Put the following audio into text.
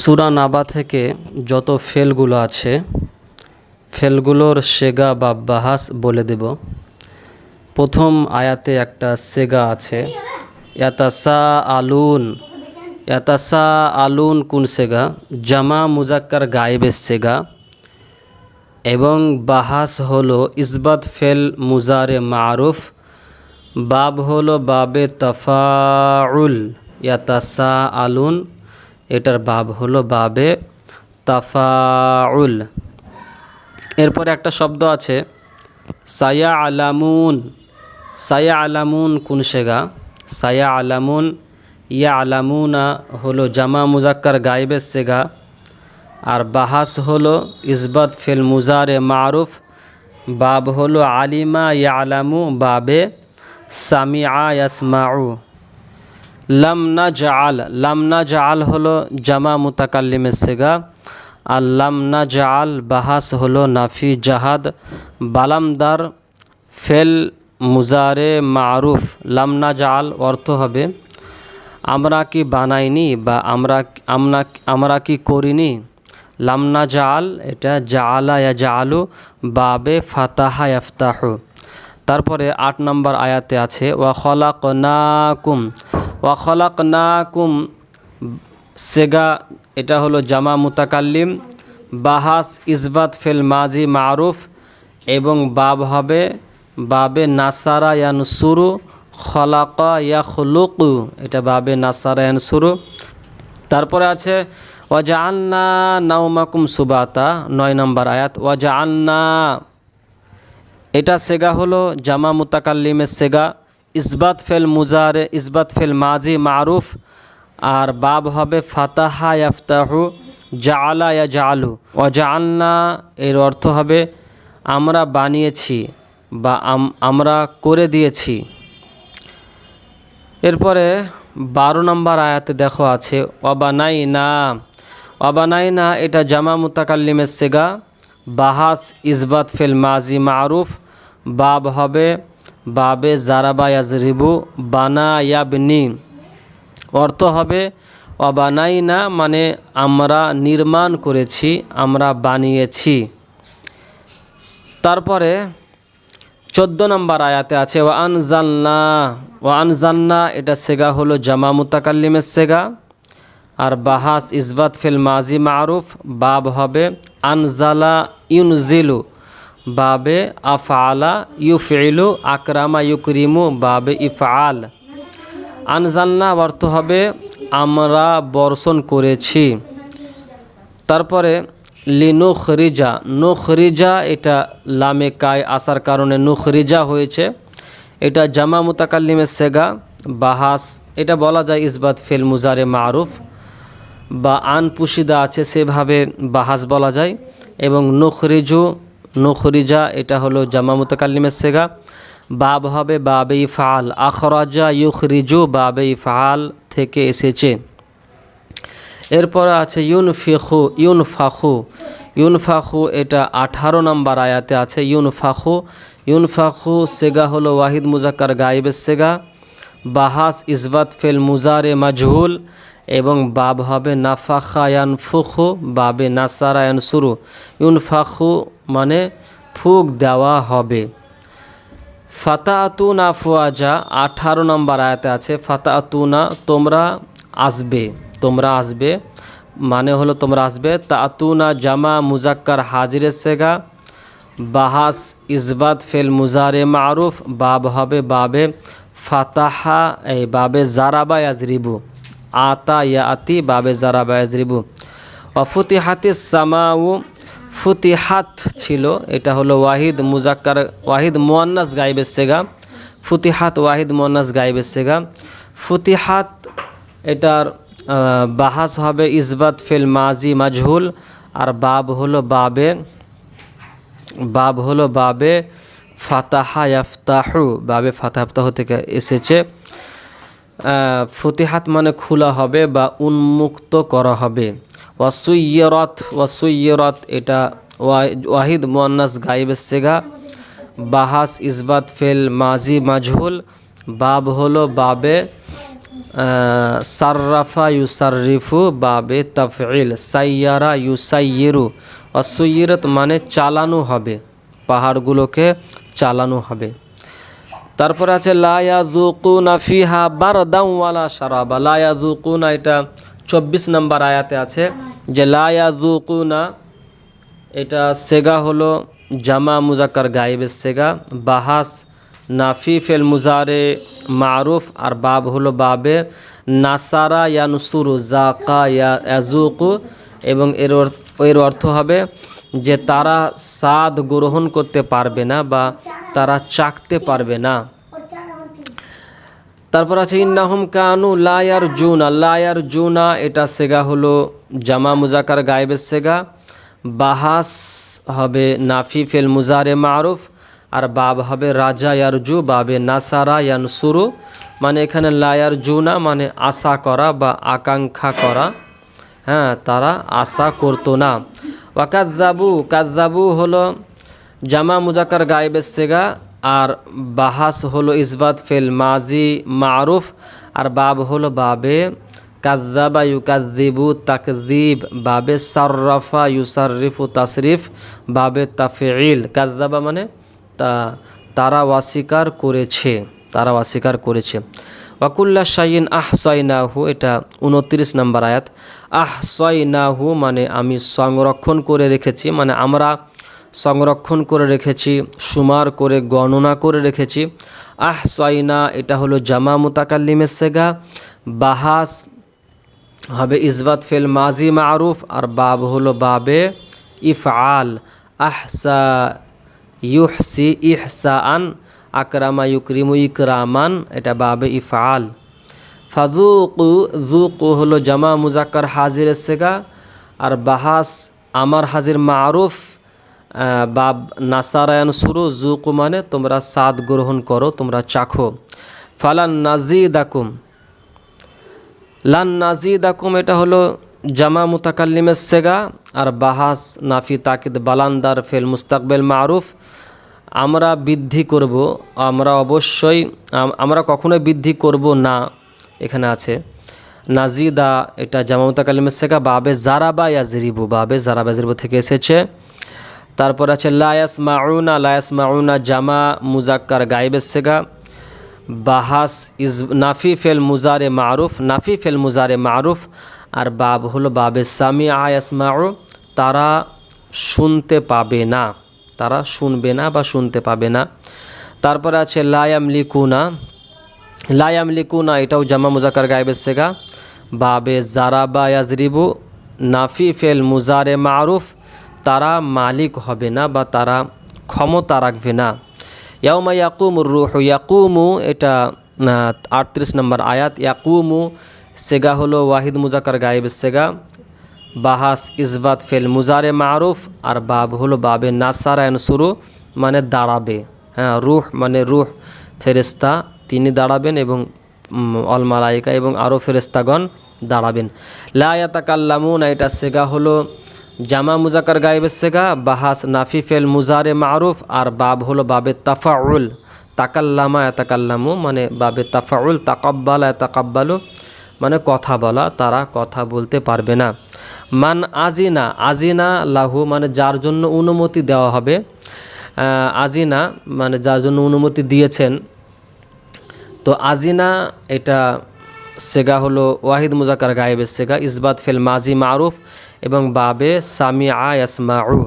সুরা নাবা থেকে যত ফেলগুলো আছে, ফেলগুলোর সেগা বা বাহাস বলে দেব। প্রথম আয়াতে একটা সেগা আছে ইয়াতাসা আলুন ইয়াতাসা আলুন কোন সেগা? জামা মুজাক্কার গায়েবের সেগা। এবং বাহাস হলো ইসবাত ফেল মুজারে মারুফ, বাব হলো বাবে তফাউল ইয়াতাসা আলুন এটার বাব হলো বাবে তাফাউল। এরপরে একটা শব্দ আছে সায়া আলামুন সায়া আলামুন কোন শেগা সায়া আলামুন ইয়া আলামুনা হলো জামা মুজাক্কার গাইবের সেগা। আর বাহাস হলো ইসবাত ফিল মুজারে মারুফ। বাব হলো আলিমা ইয়া আলামু বাবে সামিআ ইয়াসমাউ। লামনা জাল লামনা জাল হলো জামা মুতাকাল্লিমের সেগা, আর লামনা জাল বাহাস হলো নাফি জাহাদ, বালামদার ফেল মুজারে মারুফ। লামনা জাল অর্থ হবে, আমরা কি বানাইনি বা আমরা আমরা আমরা কি করিনি? লামনা জাল এটা জালা ইয়া জালু বাবে ফাতাহা ইয়াফতাহু। তারপরে আট নম্বর আয়াতে আছে, ওয়া খলাক নাকুম ওয়া খলাক নাকুম সেগা, এটা হলো জামা মুতাকাল্লিম। বাহাস ইসবাত ফেল মাজি মারুফ, এবং বাব হবে বাবে নাসারা ইয়ান সুরু খলাকা ইয়া খলুকু এটা বাবে নাসারা ইয়ান সুরু তারপরে আছে ওয়াজা আন্না নাউমাকুম সুবাতা, নয় নম্বর আয়াত ওয়াজা আন্না এটা সেগা হলো জামা মুতাকাল্লিমের সেগা। ইসবাত ফেল মুজারে, ইসবাত ফেল মাজি মারুফ, আর বাব হবে ফাতাহা ইয়াফতাহু জাআলা ইয়া জালু ও জাআলনা, এর অর্থ হবে আমরা বানিয়েছি বা আমরা করে দিয়েছি। এরপরে বারো নম্বর আয়াতে দেখো আছে অবানাই না অবানাই না এটা জামা মুতাকাল্লিমের সেগা, বাহাস ইসবাত ফেল মাজি মারুফ, বাব হবে বাবে জারাবা ইয়াজরিবু বানা ইয়াবনি। অর্থ হবে অবানাই না মানে আমরা নির্মাণ করেছি, আমরা বানিয়েছি। তারপরে চোদ্দ নম্বর আয়াতে আছে ও আনজান্না ও আনজান্না এটা সেগা হলো জামা মুতাকাল্লিমের সেগা। আর বাহাস ইসবাত ফিল মাজি মারুফ, বাব হবে, আনজালা ইউনজিলু বাবে আফআলা ইউফিলু আকরামা ইউকরিমু বাবে ইফআল। আনজান্না অর্থ হবে, আমরা বর্ষণ করেছি। তারপরে, লিনুখরিজা, নুখরিজা এটা লামে কায় আসার কারণে নুখরিজা হয়েছে। এটা জামা মুতাকাল্লিমের সেগা, বাহাস, এটা বলা যায় ইসবাত ফেল মুজারে মারুফ। বা আন পুশিদা আছে সেভাবে বাহাস বলা যায়। এবং নুখরিজু নুখরিজা, এটা হলো জামা মুতাকাল্লিমের সেগা। বাব হবে বাবে ইফাল আখরাজা ইউখরিজু বাবে ইফাল থেকে এসেছে। এরপর আছে ইউন ফিখু ইউন ফাখু ইউন ফাখু এটা আঠারো নম্বর আয়াতে আছে ইউন ফাখু ইউন ফাখু সেগা হলো ওয়াহিদ মুজাক্কার গাইবের সেগা। বাহাস ইসবাত ফেল মুজারে মাজহুল, এবং বাব হবে নাফাখায়ান ফুখু বাবে নাসারায়ান সুরু ইউন ফাখু মানে ফুক দেওয়া হবে। ফাতাতুনা ফুয়াজা, আঠারো নম্বর আয়াতে আছে ফাতাতুনা তোমরা আসবে তোমরা আসবে মানে হলো তোমরা আসবে তাতুনা জামা মুজাক্কার হাজিরের সেগা, বাহাস ইসবাত ফেল মুজারে মারুফ, বাব হবে বাবে ফাতাহা, এই বাবে জারাবা ইয়াজরিবু, আতা ইয়া আতি বাবে জারাবা ইয়াজরিবু। অফুতিহাতি সামাউ ফুতিহাত ছিল, এটা হলো ওয়াহিদ মুজাক্কার, ওয়াহিদ মোয়ান্নাস গাইবের সেগা। ফুতিহাত ওয়াহিদ মোয়ান্নাস গাইবের সেগা। ফুতিহাত এটার বাহাস হবে ইসবাত ফিল মাজি মাজহুল, আর বাব হলো বাবে, বাব হলো বাবে ফাতাহা ইয়াফতাহু, বাবে ফাতাহতাহ থেকে এসেছে। ফতিহাত মানে খোলা হবে বা উন্মুক্ত করা হবে। ওয়াসুইয়রত ওয়াসুইয়রত এটা ওয়াহিদ মোয়ান্নাস গাইবের সেগা বাহাস ইসবাত ফেল মাজি মাজহুল। বাব হলো বাবে সার্রাফা ইউসারিফু বাবে তাফইল সাইয়ারা ইউসাইয়েরু। অসুইরত মানে চালানো হবে। পাহাড়গুলোকে চালানো হবে। তারপর আছে লায়া জুকুনা ফিহা বারদাম ওয়ালা সারাবা লায়া জুকুনা এটা চব্বিশ নম্বর আয়াতে আছে যে লায়া জুকুনা এটা সেগা হলো জামা মুজাক্কার গাইবের সেগা। বাহাস নাফি ফেল মুজারে মারুফ, আর বাব হলো বাবে। নাসারা ইয়া ইয়ানুসুরু জাকা ইয়া ইয়াজুকু এবং এর এর অর্থ হবে যে, তারা স্বাদ গ্রহণ করতে পারবে না বা তারা চাকতে পারবে না। তারপর আছে, ইন্নাহুম কানু লায়ার জুনা লায়ার জুনা এটা সেগা হলো জামা মুজাকার গায়েবের সেগা। বাহাস হবে নাফি ফেল মুজারে মারুফ, আর বাব হবে রাজা ইয়ারজু, বাবে নাসারা ইয়ানসুরু। মানে এখানে লায়ার জুনা মানে আশা করা বা আকাঙ্ক্ষা করা। হ্যাঁ তারা আশা করতো না। ওয়াকাজ্জাবু কাজ্জাবু হলো জামা মুজাকার গায়েবের সেগা, আর বাহাস হলো ইসবাত ফেল মাজি মারুফ, আর বাব হলো বাবে কাজ্জাবা ইউকাজ্জিবু তাকজিব বাবে সাররাফা ইউসারিফু তাসরিফ, বাবে তাফিল কাজ্জাবা মানে তা, তারা অস্বীকার করেছে, তারা অস্বীকার করেছে। ওয়াকুল্লা শাইন আহসাইনাহু, এটা উনত্রিশ নম্বর আয়াত। আহ আহসাইনাহু মানে আমি সংরক্ষণ করে রেখেছি মানে আমরা সংরক্ষণ করে রেখেছি সুমার করে, গণনা করে রেখেছি। আহসাইনা, এটা হলো জামা মুতাকাল্লিমের সেগা। বাহাস হবে ইসবাত ফেল মাজি মারুফ, আর বাব হলো বাবে ইফআল। আহসা ইউহসি ইহসান আকরামা ইউক্রিমু ইকরামান, এটা বাবে ইফআল। ফাজুকু জুকু হলো জামা মুজাক্কার হাজির সেগা। আর বাহাস, আমার হাজির মারুফ বাব নাসারায়ন সুরু, জুকু মানে তোমরা সাদ গ্রহণ করো, তোমরা চাখো। ফালান নাজিদাকুম। লান নাজিদাকুম, এটা হলো জামা মুতাকাল্লিমের সেগা, আর বাহাস, নাফি, তাকিদ, বালান্দার ফেল, মুস্তাকবেল, মারুফ। আমরা বৃদ্ধি করব, আমরা অবশ্যই আমরা কখনোই বৃদ্ধি করব না, এখানে আছে। নাজিদা, এটা জামা মুতাকাল্লিমের সেগা, বাবে জারাবা ইয়াজরিবু, বাবে জারাবা ইয়াজরিবু থেকে এসেছে। তারপর আছে লায়াস মাউনা লায়াস মাউনা জামা মুজাক্কার গাইবের সেগা। বাহাস ইজ, নাফি ফেল মুজারে মারুফ, নাফি ফেল মুজারে মারুফ। আর বাব হলো বাবে সামি আয়াসমাউ তারা শুনতে পাবে না। তারা শুনবে না বা শুনতে পাবে না। তারপরে আছে লায়াম লিকুনা লায়াম লিকুনা এটাও জামা মুজাকার গায়েবের সেগা। বাবে জারাবা ইয়াজরিবু, নাফি ফেল মুজারে মারুফ। তারা মালিক হবে না বা তারা ক্ষমতা রাখবে না। ইয়াউমা ইয়াকুম রুহ, ইয়াকুমু, এটা আটত্রিশ নম্বর আয়াত, ইয়াকুমু, সেগা হলো ওয়াহিদ মুজাকার গায়েব সেগা। বাহাস, ইসবাত, ফেল মুজারে মারুফ, আর বাব হলো বাবে নাসারায়ন সুরু মানে দাঁড়াবে। হ্যাঁ রুহ মানে রুহ ফেরেস্তা তিনি দাঁড়াবেন এবং অল মালাইকা এবং আরও ফেরেস্তাগণ দাঁড়াবেন। লায়াতাকাল্লামুন এটা সেগা হলো জামা মুজাকার গায়েবের সেগা, বাহাস নাফি ফেল মুজারে মারুফ, আর বাব হলো বাবে তাফাউল। তাকাল্লামা এতাকাল্লামু মানে বাবে তাফাউল, তাকাব্বালা এতাকাব্বালু মানে কথা বলা, তারা কথা বলতে পারবে না। মান আজিনা আজিনা লাহু মানে যার জন্য অনুমতি দেওয়া হবে আজিনা মানে যার জন্য অনুমতি দিয়েছেন। তো আজিনা এটা সেগা হলো ওয়াহিদ মুজাকার গায়েবের সেগা, ইসবাত ফেল মাজি মারুফ এবং বাবে সামি আয়াসমাউ